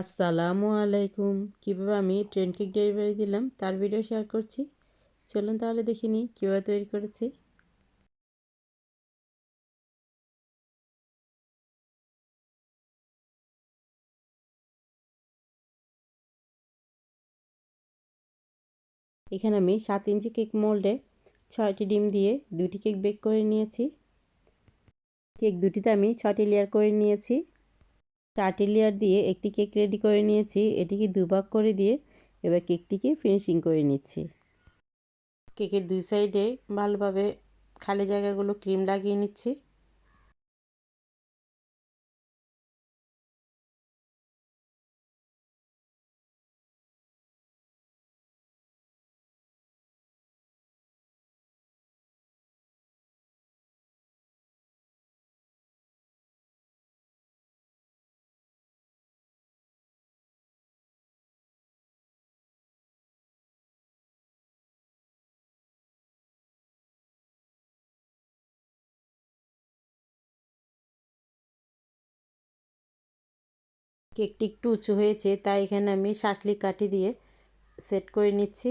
আসসালামু আলাইকুম। কীভাবে আমি ট্রেন কেক ডেলিভারি দিলাম তার ভিডিও শেয়ার করছি। চলুন তাহলে দেখে নিই কীভাবে তৈরি করেছি। এখানে আমি সাত ইঞ্চি কেক মোল্ডে ছয়টি ডিম দিয়ে দুটি কেক বেক করে নিয়েছি। কেক দুটিতে আমি ছয়টি লেয়ার করে নিয়েছি। চারটি লেয়ার দিয়ে একটি কেক রেডি করে নিয়েছি। এটিকে দুভাগ করে দিয়ে এবার কেকটিকে ফিনিশিং করে নিচ্ছি। কেকের দুই সাইডে ভালোভাবে খালি জায়গাগুলো ক্রিম লাগিয়ে নিচ্ছি। কেকটি একটু উঁচু হয়েছে তাই এখানে আমি শাসলি কাঠি দিয়ে সেট করে নিচ্ছি।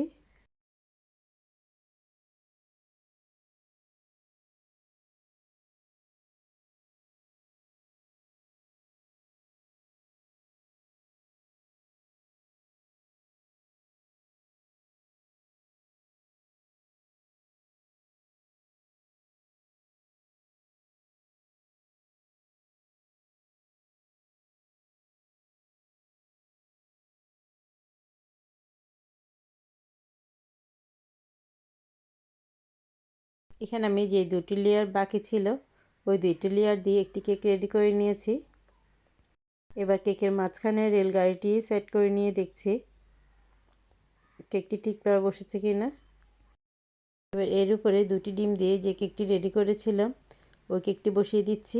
এখানে আমি যে দুটি লেয়ার বাকি ছিল, ওই দুইটি লেয়ার দিয়ে একটি কেক রেডি করে নিয়েছি। এবার কেকের মাঝখানে রেলগাড়িটি সেট করে নিয়ে দেখছি কেকটি ঠিকভাবে বসেছে কি না এবার এর উপরে দুটি ডিম দিয়ে যে কেকটি রেডি করেছিলাম, ওই কেকটি বসিয়ে দিচ্ছি।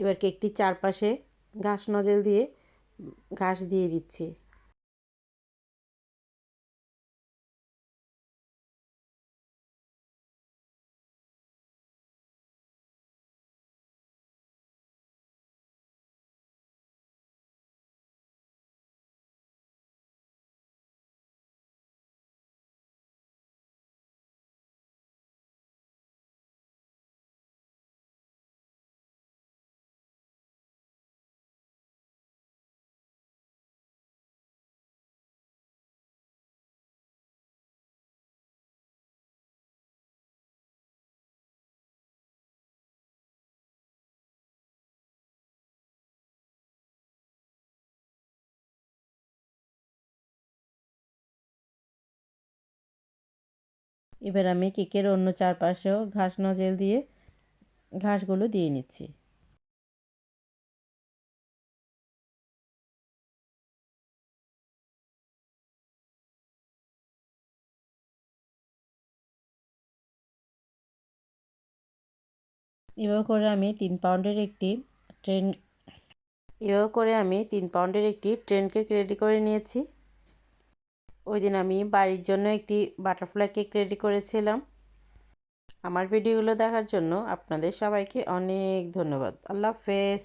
এবার কেকটির চারপাশে ঘাস নজেল দিয়ে, ঘাস দিয়ে দিচ্ছি। এবার আমি কেকের অন্য চারপাশেও ঘাস নজেল দিয়ে ঘাসগুলো দিয়ে নিচ্ছি। এভাবে করে আমি তিন পাউন্ডের একটি ট্রেন, এভাবে করে আমি তিন পাউন্ডের একটি ট্রেন কেক রেডি করে নিয়েছি। ওই দিন আমি বাড়ির জন্য একটি বাটারফ্লাই কেক রেডি করেছিলাম। আমার ভিডিওগুলো দেখার জন্য আপনাদের সবাইকে অনেক ধন্যবাদ। আল্লাহ হাফেজ।